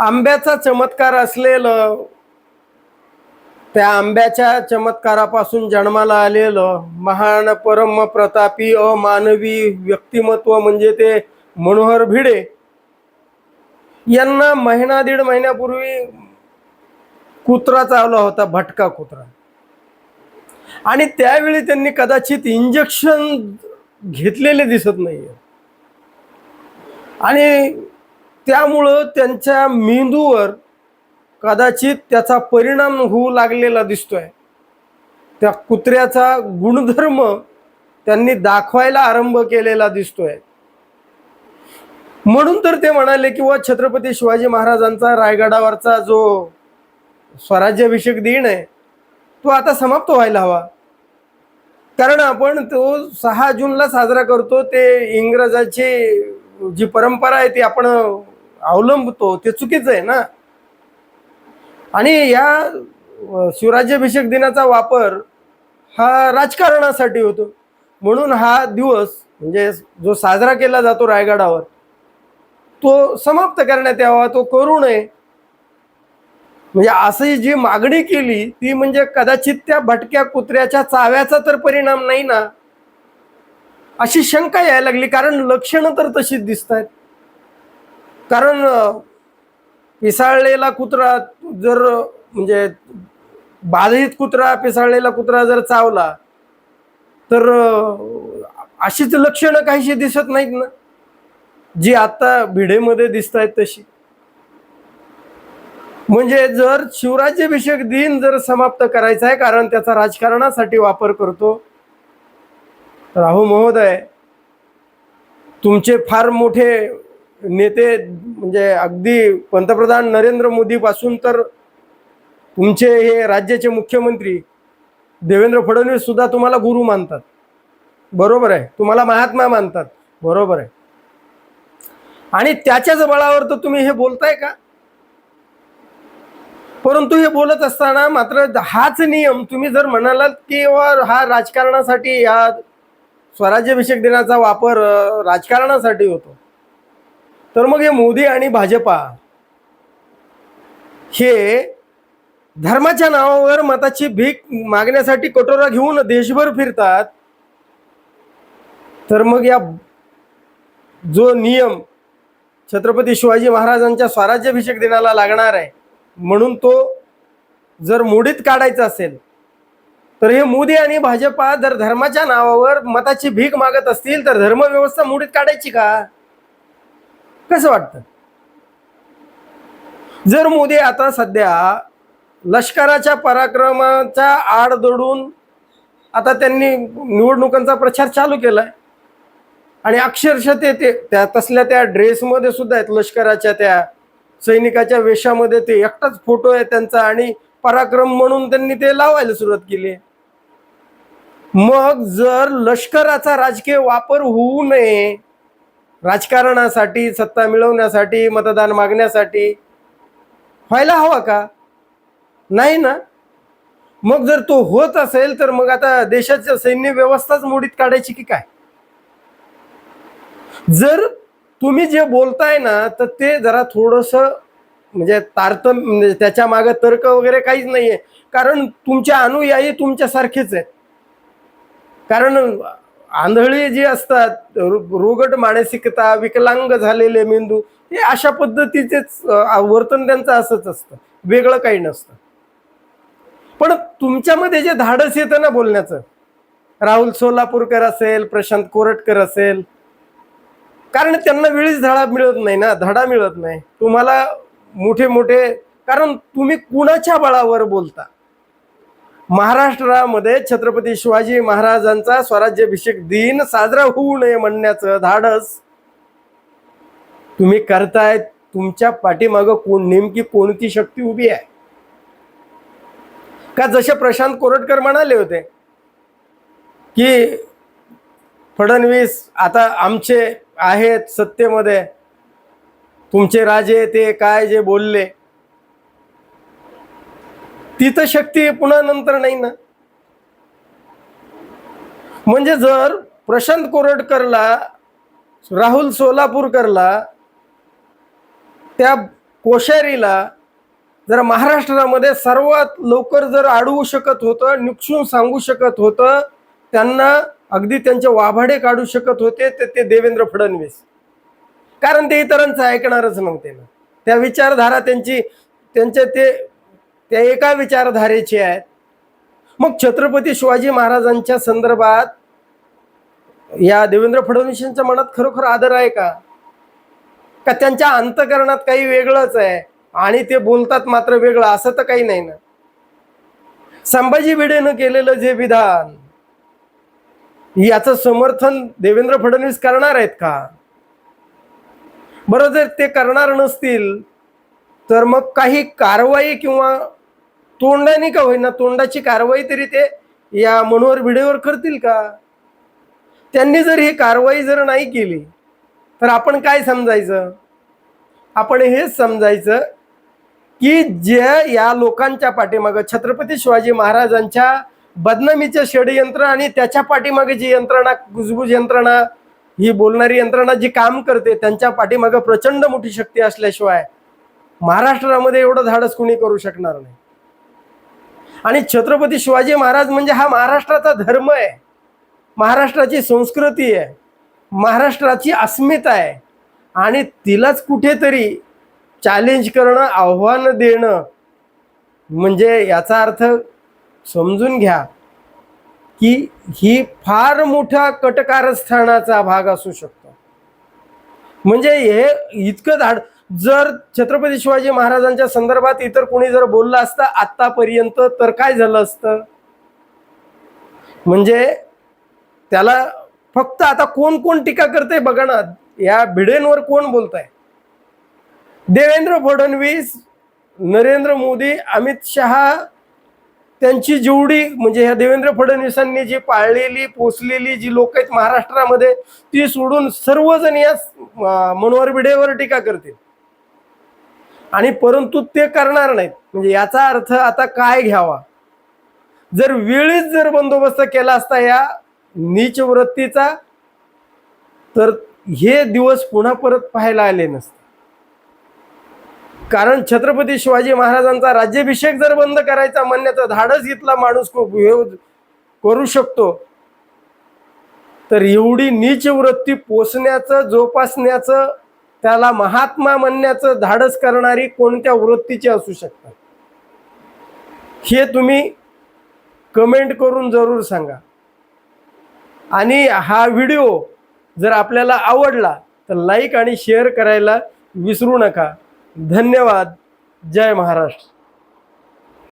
आंब्याचा चमत्कार असलेलं त्या आंब्याच्या चमत्कारापासून जन्माला आलेलं महान परम प्रतापी अमानवी व्यक्तिमत्व म्हणजे ते मनोहर भिडे. यांना महिना दीड महिन्यापूर्वी कुत्रा चावला होता भटका कुत्रा. आणि त्यावेळी त्यांनी कदाचित इंजेक्शन घेतलेले दिसत नाहीये. आणि त्यामुळं त्यांच्या मेंदूवर कदाचित त्याचा परिणाम होऊ लागलेला दिसतोय. त्या कुत्र्याचा गुणधर्म त्यांनी दाखवायला आरंभ केलेला दिसतोय. म्हणून तर ते म्हणाले की व छत्रपती शिवाजी महाराजांचा रायगडावरचा जो स्वराज्याभिषेक दिन आहे तो आता समाप्त व्हायला हवा. कारण आपण तो सहा जूनला साजरा करतो ते इंग्रजाची जी परंपरा आहे ती आपण अवलंबतो ते चुकीचं आहे ना? आणि या शिवराज्याभिषेक दिनाचा वापर हा राजकारणासाठी होतो. म्हणून हा दिवस म्हणजे जो साजरा केला जातो रायगडावर तो समाप्त करण्यात यावा तो करू नये. म्हणजे असं जी मागणी केली ती म्हणजे कदाचित त्या भटक्या कुत्र्याच्या चाव्याचा तर परिणाम नाही ना? अशी शंका यायला लागली कारण लक्षणं तर तशीच दिसत आहेत कारण पिसाळलेला कुत्रा जर म्हणजे बाधित कुत्रा पिसाळलेला कुत्रा जर चावला तर अशीच लक्षणं काहीशी दिसत नाहीत ना? जी आता भिडेमध्ये दिसत आहेत तशी. म्हणजे जर शिवराज्याभिषेक दिन जर समाप्त करायचा आहे कारण त्याचा राजकारणासाठी वापर करतो राहू महोदय तुमचे फार मोठे नेते म्हणजे अगदी पंतप्रधान नरेंद्र मोदी पासून तर तुमचे हे राज्याचे मुख्यमंत्री देवेंद्र फडणवीस सुद्धा तुम्हाला गुरु मानतात. बरोबर आहे. तुम्हाला महात्मा मानतात. बरोबर आहे. आणि त्याच्याच बळावर तर तुम्ही हे बोलताय का? परंतु हे बोलत असताना मात्र हाच नियम तुम्ही जर म्हणालात की हा राजकारणासाठी या स्वराज्याभिषेक दिनाचा वापर राजकारणासाठी होतो. तर मग हे मोदी आणि भाजपा हे धर्माच्या नावावर मताची भीक मागण्यासाठी कटोरा घेऊन देशभर फिरतात. तर मग या जो नियम छत्रपती शिवाजी महाराजांच्या स्वराज्याभिषेक दिनाला लागणार आहे म्हणून तो जर मोडीत काढायचा असेल तर हे मोदी आणि भाजपा जर धर्माच्या नावावर मताची भीक मागत असतील तर धर्मव्यवस्था मोडीत काढायची का? कसं वाटतं? जर मोदी आता सध्या लष्कराच्या पराक्रमाच्या आड दडून आता त्यांनी निवडणुकांचा प्रचार चालू केलाय. आणि अक्षरशः ते ते त्या तसल्या त्या ड्रेसमध्ये सुद्धा आहेत लष्कराच्या त्या सैनिकाच्या वेशामध्ये ते एकटाच फोटो आहे त्यांचा आणि पराक्रम म्हणून त्यांनी ते लावायला सुरुवात केली मग जर लष्कराचा राजकीय वापर होऊ नये राजकारणासाठी सत्ता मिळवण्यासाठी मतदान मागण्यासाठी व्हायला हवा का? नाही ना? मग जर तो होत असेल तर मग आता देशाच्या सैन्य व्यवस्थाच मोडीत काढायची की काय? जर तुम्ही जे बोलताय ना तर ते जरा थोडस म्हणजे तारत म्हणजे त्याच्यामागे तर्क वगैरे काहीच नाहीये. कारण तुमच्या अनुयायी तुमच्यासारखेच आहेत. कारण आंधळी जी असतात रोगट मानसिकता विकलांग झालेले मेंदू हे अशा पद्धतीचेच वर्तन त्यांचं असंच असतं. वेगळं काही नसतं. पण तुमच्यामध्ये जे धाडस येतं ना बोलण्याचं राहुल सोलापूरकर असेल प्रशांत कोरटकर असेल कारण त्यांना वेळीच धडा मिळत नाही ना धडा मिळत नाही. तुम्हाला मोठे मोठे कारण तुम्ही कुणाच्या बळावर बोलता? महाराष्ट्रामध्ये छत्रपती शिवाजी महाराजांचा स्वराज्याभिषेक दिन साजरा होऊ नये म्हणण्याचं धाडस. तुम्ही करताय तुमच्या पाठीमागं कोण नेमकी कोणती शक्ती उभी आहे? का जसे प्रशांत कोरटकर म्हणाले होते की फडणवीस आता आमचे आहेत सत्तेमध्ये तुमचे राजे ते काय जे बोलले तिथं शक्ती पुन्हा नंतर नाही ना. म्हणजे जर प्रशांत कोरडकरला राहुल सोलापूरकरला त्या कोश्यारीला जर महाराष्ट्रामध्ये सर्वात लवकर जर अडवू शकत होतं निक्षून सांगू शकत होतं त्यांना अगदी त्यांचे वाभाडे काढू शकत होते ते ते देवेंद्र फडणवीस. कारण ते इतरांचं ऐकणारच नव्हते ना. त्या विचारधारा त्यांची त्यांचे ते त्या एका विचारधारेचे आहेत. मग छत्रपती शिवाजी महाराजांच्या संदर्भात या देवेंद्र फडणवीसांच्या मनात खरोखर आदर आहे का? का त्यांच्या अंतकरणात काही वेगळंच आहे आणि ते बोलतात मात्र वेगळं? असं तर काही नाही ना. संभाजी भिडेनं केलेलं जे विधान याचं समर्थन देवेंद्र फडणवीस करणार आहेत का? बरं जर ते करणार नसतील तर मग काही कारवाई किंवा तोंडाने का होईना तोंडाची कारवाई तरी ते या मनोहर भिडेवर करतील का? त्यांनी जर ही कारवाई जर नाही केली तर आपण काय समजायचं? आपण हेच समजायचं की जे या लोकांच्या पाठीमागं छत्रपती शिवाजी महाराजांच्या बदनामीचं षडयंत्र आणि त्याच्या पाठीमागे जी यंत्रणा गुजबुज यंत्रणा ही बोलणारी यंत्रणा जी काम करते त्यांच्या पाठीमागं प्रचंड मोठी शक्ती असल्याशिवाय महाराष्ट्रामध्ये एवढं धाडस कुणी करू शकणार नाही. आणि छत्रपती शिवाजी महाराज म्हणजे हा महाराष्ट्राचा धर्म आहे. महाराष्ट्राची संस्कृती आहे. महाराष्ट्राची अस्मिता आहे. आणि तिलाच कुठेतरी चॅलेंज करणं आव्हान देणं म्हणजे याचा अर्थ समजून घ्या की ही फार मोठ्या कटकारस्थानाचा भाग असू शकतो. म्हणजे हे इतकं धाड जर छत्रपती शिवाजी महाराजांच्या संदर्भात इतर कोणी जर बोललं असतं आतापर्यंत तर काय झालं असतं? म्हणजे त्याला फक्त आता कोण कोण टीका करते बघा ना या भिडेंवर कोण बोलत आहे देवेंद्र फडणवीस नरेंद्र मोदी अमित शहा त्यांची जेवढी म्हणजे ह्या देवेंद्र फडणवीसांनी जी पाळलेली पोचलेली जी लोक आहेत महाराष्ट्रामध्ये ती सोडून सर्वजण या मनोहर भिडेवर टीका करतील. आणि परंतु ते करणार नाहीत. म्हणजे याचा अर्थ आता काय घ्यावा? जर वेळीच जर बंदोबस्त केला असता या नीच वृत्तीचा तर हे दिवस पुन्हा परत पाहायला आले नसते. कारण छत्रपती शिवाजी महाराजांचा राज्याभिषेक जर बंद करायचा म्हणण्याचा धाडस घेतला माणूस हे करू शकतो तर एवढी नीच वृत्ती पोचण्याचं जोपासण्याचं त्याला महात्मा म्हणण्याचं धाडस करणारी कोणत्या वृत्तीची असू शकतात? हे तुम्ही कमेंट करून जरूर सांगा. आणि हा व्हिडिओ जर आपल्याला आवडला तर लाईक आणि शेअर करायला विसरू नका. धन्यवाद. जय महाराष्ट्र.